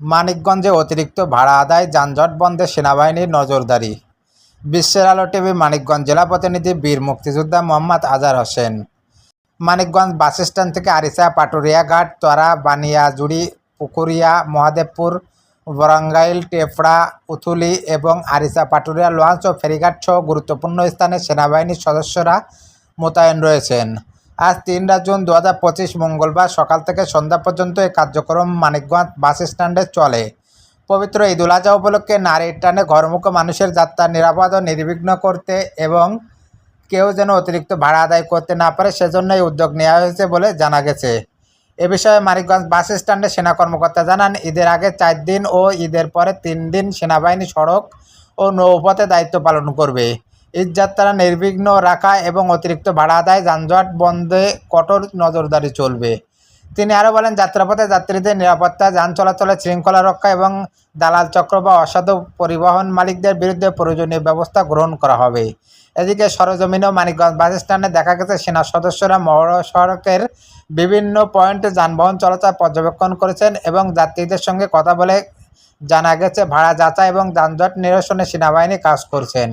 মানিকগঞ্জে অতিরিক্ত ভাড়া আদায় যানজট বন্ধে সেনাবাহিনীর নজরদারি। বিশ্বের আলো টিভি মানিকগঞ্জ জেলা প্রতিনিধি বীর মুক্তিযোদ্ধা মোহাম্মদ আজার হোসেন। মানিকগঞ্জ বাস স্ট্যান্ড থেকে আরিসা পাটুরিয়া ঘাট তরা বানিয়াজুড়ি, পুকুরিয়া, মহাদেবপুর, বরাঙ্গাইল, টেপড়া, উথুলি এবং আরিসা পাটুরিয়া লঞ্চ ও ফেরিঘাট সহ গুরুত্বপূর্ণ স্থানে সেনাবাহিনীর সদস্যরা মোতায়েন রয়েছেন। আজ তিনরা জুন দু হাজার পঁচিশ মঙ্গলবার সকাল থেকে সন্ধ্যা পর্যন্ত এই কার্যক্রম মানিকগঞ্জ বাস স্ট্যান্ডে চলে। পবিত্র ঈদুল আজহা উপলক্ষে নারীর টানে ঘরমুখ মানুষের যাত্রা নিরাপদ ও নির্বিঘ্ন করতে এবং কেউ যেন অতিরিক্ত ভাড়া আদায় করতে না পারে সেজন্য এই উদ্যোগ নেওয়া হয়েছে বলে জানা গেছে। এ বিষয়ে মানিকগঞ্জ বাস স্ট্যান্ডে সেনা কর্মকর্তা জানান, ঈদের আগে চার দিন ও ঈদের পরে তিন দিন সেনাবাহিনী সড়ক ও নৌপথে দায়িত্ব পালন করবে। ঈদযাত্রা নির্বিঘ্ন রাখা এবং অতিরিক্ত ভাড়া আদায় যানজট বন্ধে কঠোর নজরদারি চলবে। তিনি আরও বলেন, যাত্রাপথে যাত্রীদের নিরাপত্তা, যান চলাচলের শৃঙ্খলা রক্ষা এবং দালাল চক্র বা অসাধু পরিবহন মালিকদের বিরুদ্ধে প্রয়োজনীয় ব্যবস্থা গ্রহণ করা হবে। এদিকে সরজমিন ও মানিকগঞ্জ বাস স্ট্যান্ডে দেখা গেছে, সেনা সদস্যরা মহাসড়কের বিভিন্ন পয়েন্টে যানবাহন চলাচল পর্যবেক্ষণ করেছেন এবং যাত্রীদের সঙ্গে কথা বলে জানা গেছে, ভাড়া যাচাই এবং যানজট নিরসনে সেনাবাহিনী কাজ করছেন।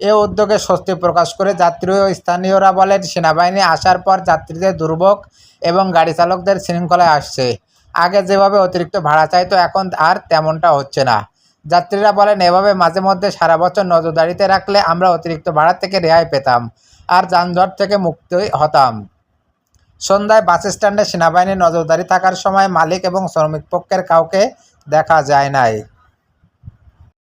এ উদ্যোগে স্বস্তি প্রকাশ করে যাত্রী ও স্থানীয়রা বলেন, সেনাবাহিনী আসার পর যাত্রীদের দুর্ভোগ এবং গাড়ি চালকদের শৃঙ্খলায় আসছে। আগে যেভাবে অতিরিক্ত ভাড়া চাইতো, এখন আর তেমনটা হচ্ছে না। যাত্রীরা বলেন, এভাবে মাঝে মধ্যে সারা বছর নজরদারিতে রাখলে আমরা অতিরিক্ত ভাড়া থেকে রেহাই পেতাম আর যানজট থেকে মুক্তি হতাম। সন্ধ্যায় বাস স্ট্যান্ডে সেনাবাহিনীর নজরদারি থাকার সময় মালিক এবং শ্রমিক পক্ষের কাউকে দেখা যায় নাই।